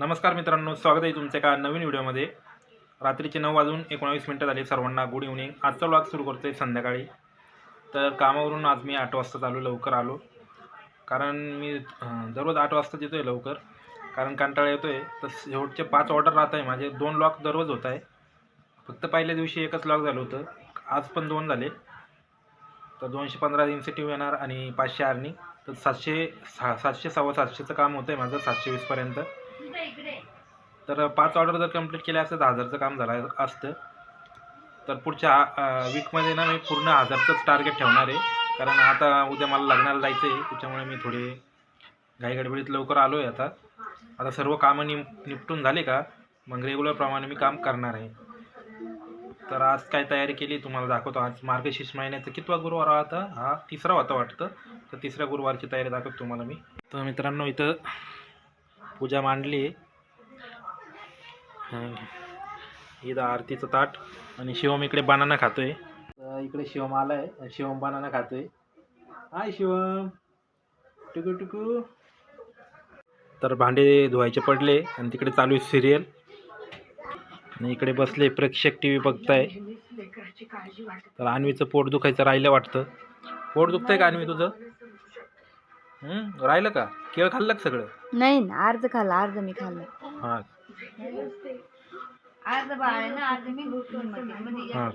नमस्कार मित्रांनो स्वागत आहे तुमच्या एका नवीन व्हिडिओमध्ये. रात्रीचे नऊ वाजून एकोणावीस मिनटं झाली सर्वांना गुड इव्हनिंग आजचा व्लॉग सुरू करतो आहे संध्याकाळी. तर कामावरून आज मी आठ वाजता चालू लवकर आलो. कारण मी दररोज आठ वाजताच येतो आहे लवकर. कारण कंटाळा येतो आहे तर शेवटचे पाच ऑर्डर राहत आहे. माझे दोन लॉक दररोज होत आहे. फक्त पहिल्या दिवशी एकच लॉक झालं होतं. आज पण दोन झाले. तर दोनशे पंधरा इन्सेटिव्ह येणार आणि पाचशे आर्नी तर सातशे सा सातशे सव्वा सातशेचं काम होतं आहे माझं सातशे वीसपर्यंत. तर पाच ऑर्डर जर कंप्लीट केल्या असतं दहा हजारचं काम झालं असतं. तर पुढच्या वीकमध्ये ना मी पूर्ण हजारचंच टार्गेट ठेवणार आहे. कारण आता उद्या मला लग्नाला जायचं आहे त्याच्यामुळे मी थोडे घाईगडबडीत लवकर आलो आहे आता. आता सर्व कामं निम निपटून झाले का? मग रेग्युलरप्रमाणे मी काम करणार आहे. तर आज काय तयारी केली तुम्हाला दाखवतो. आज मार्गशीर्ष महिन्याचा कितवा गुरुवार होता? हा तिसरा होता वाटतं. तर तिसऱ्या गुरुवारची तयारी दाखवतो तुम्हाला मी. तर मित्रांनो इथं पूजा मांडली आहे. इथं आरतीचं ताट आणि शिवम इकडे बनाना खातोय. इकडे शिवम आलाय आणि शिवम बनाना खातोय. हाय शिवम. टुकू टुकू. तर भांडे धुवायचे पडले आणि तिकडे चालू आहे सिरियल आणि इकडे बसले प्रेक्षक टी व्ही बघताय. तर अन्वीचं पोट दुखायचं राहिलं वाटतं. पोट दुखतंय का अन्वी तुझं? हं? राहिलं का? केळ खाल्लं का सगळं? नाही ना अर्ध खाल्ला अर्ध मी खाल्लं. हां. अर्ध बाळ आहे ना अर्ध मी मध्ये हां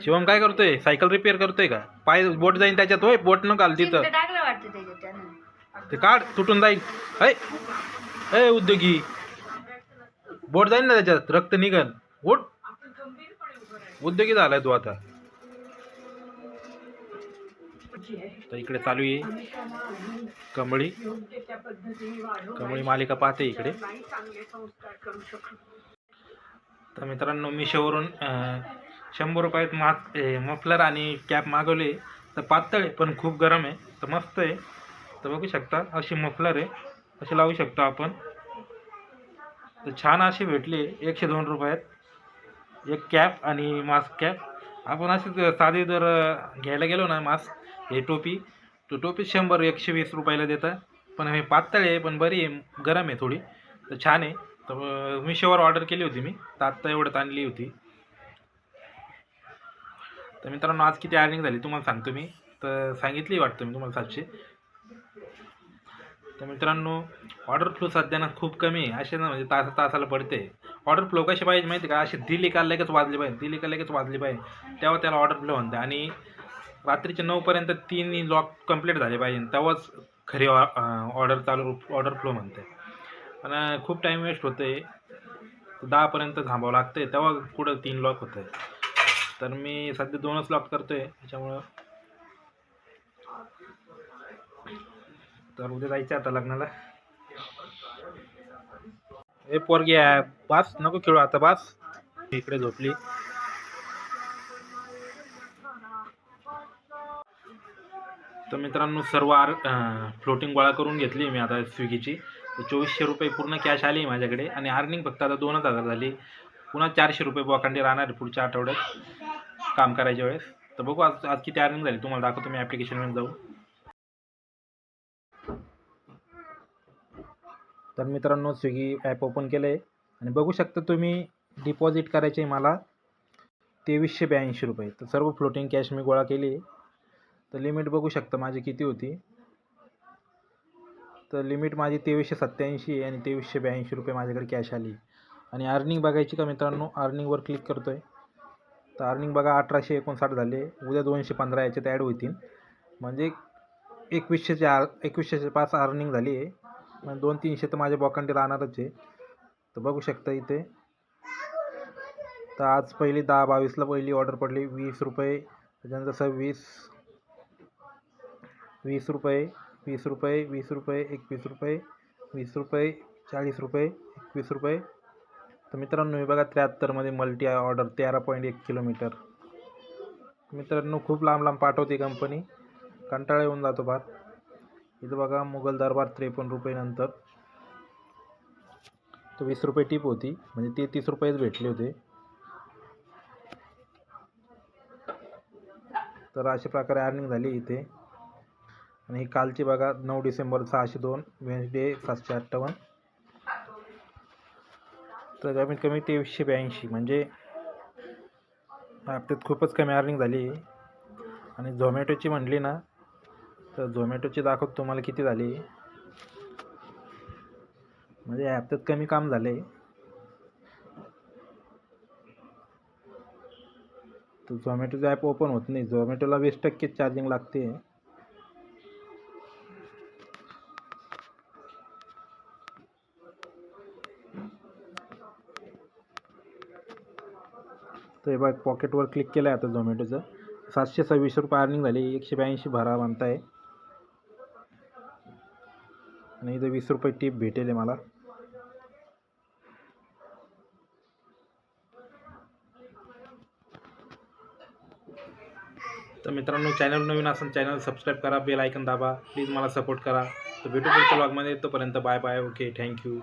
शिवम काय करतोय? सायकल रिपेअर करतोय का? पाय बोट जाईन त्याच्यात होय बोट न घाल तिथं. टाकलं वाटतं त्याच्यात त्यानं ते काढ तुटून जाईल ऐ ऐ उद्योगी. बोट जाईल ना त्याच्यात रक्त निघल उठ. उद्योगी झालाय तू आता. तर इकडे चालू आहे. कमळी. कमळी मालिका पाहते इकडे. तर मित्रांनो मिशोवरून शंभर रुपयात मास्क मफलर आणि कॅप मागवले. तर पातळ आहे पण खूप गरम आहे. तर मस्त आहे. तर बघू शकता अशी मफलर आहे. अशी लावू शकतो आपण. तर छान अशी भेटली एकशे दोन रुपयात. एक कॅप आणि मास्क कॅप. आपण अशी साधी जर घ्यायला गेलो ना मास्क हे टोपी तो टोपी शंभर एकशे वीस रुपयाला देतात पण हे पातळ आहे पण बरी आहे गरम आहे थोडी. तर छान आहे. तर मिशोवर ऑर्डर केली होती मी. तर आत्ता एवढ्यात आणली होती. तर मित्रांनो आज किती अर्निंग झाली तुम्हाला सांगतो मी. तर सांगितली वाटतं मी तुम्हाला सातशे. तर मित्रांनो ऑर्डर फ्लो सध्या ना खूप कमी आहे. असे ना म्हणजे तास तासाला पडते. ऑर्डर फ्लो कशी पाहिजे माहिती आहे का? असे दिली का लगेच वाजली पाहिजे. दिली का लगेच वाजली पाहिजे. तेव्हा त्याला ऑर्डर फ्लो म्हणते आणि रात्रीच्या नऊपर्यंत तीन लॉक कंप्लीट झाले पाहिजे. तेव्हाच खरी ऑर्डर चालू ऑर्डर फ्लो म्हणते. पण खूप टाईम वेस्ट होते दहापर्यंत थांबावं लागते तेव्हा पुढं तीन लॉक होतं तर मी सध्या दोनच लॉक करतो आहे त्याच्यामुळं तर उद्या जायचं आता लग्नाला. ए पोरगी आहे. बास नको खेळू आता बास. इकडे झोपली. तर मित्रांनो सर्व आर फ्लोटिंग गोळा करून घेतली मी आता स्विगीची. तर चोवीसशे रुपये पूर्ण कॅश आली माझ्याकडे आणि अर्निंग फक्त आता दोनच हजार झाली. पुन्हा चारशे रुपये बोकांडी राहणार आहे पुढच्या आठवड्यात काम करायच्या वेळेस. तर बघू आज आज किती अर्निंग झाली तुम्हाला दाखवतो मी ॲप्लिकेशनमध्ये जाऊ तर मित्रांनो स्विगी ॲप ओपन केलं आहे आणि बघू शकता तुम्ही डिपॉझिट करायचे मला तेवीसशे ब्याऐंशी रुपये. तर सर्व फ्लोटिंग कॅश मी गोळा केली. तर लिमिट बघू शकता माझी किती होती. तर लिमिट माझी तेवीसशे सत्त्याऐंशी आहे आणि तेवीसशे ब्याऐंशी रुपये माझ्याकडे कॅश आली. आणि अर्निंग बघायची का मित्रांनो? अर्निंगवर क्लिक करतो आहे तर अर्निंग बघा अठराशे एकोणसाठ झाले. उद्या दोनशे पंधरा याच्यात ॲड होतील. म्हणजे एकवीसशेचे आर एकवीसशेचे पाच अर्निंग झाली आहे. मग दोन तीनशे तर माझ्या बॉकांडी राहणारच आहे. तर बघू शकता इथे. तर आज पहिली दहा बावीसला पहिली ऑर्डर पडली. वीस रुपये. त्याच्यानंतर सव्वीस. वीस रुपये वीस रुपये वीस रुपये एकवीस रुपये वीस रुपये चाळीस रुपये एकवीस रुपये. तर मित्रांनो हे बघा त्र्याहत्तरमध्ये मल्टी ऑर्डर तेरा पॉईंट एक किलोमीटर मित्रांनो खूप लांब लांब पाठवते कंपनी कंटाळा येऊन जातो फार. इथं बघा मुघल दरबार त्रेपन्न रुपये नंतर. तर वीस रुपये टीप होती. म्हणजे ते तीस रुपयेच भेटले होते. तर अशा प्रकारे अर्निंग झाली इथे. आणि ही कालची बघा नऊ डिसेंबर सहाशे दोन वेन्सडे सातशे अठ्ठावन्न. तर कमीत कमी तेवीसशे ब्याऐंशी म्हणजे हप्त्यात खूपच कमी अर्निंग झाली आणि झोमॅटोची म्हटली ना तर झोमॅटोची दाखवत तुम्हाला किती झाली म्हणजे या हप्त्यात कमी काम झाले तर झोमॅटोचं ॲप ओपन होत नाही. झोमॅटोला वीस टक्के चार्जिंग लागते. तर हे बघ पॉकेटवर क्लिक केलं आहे आता झोमॅटोचं सातशे सव्वीस रुपये अर्निंग झाली एकशे ब्याऐंशी भरा म्हणताय. आणि इथं वीस रुपये टीप भेटेल आहे मला. तर मित्रांनो चॅनल नवीन असेल चॅनल सबस्क्राईब करा बेल आयकन दाबा. प्लीज मला सपोर्ट करा. तर भेटू पुढच्या ब्लॉगमध्ये तोपर्यंत बाय बाय ओके थँक्यू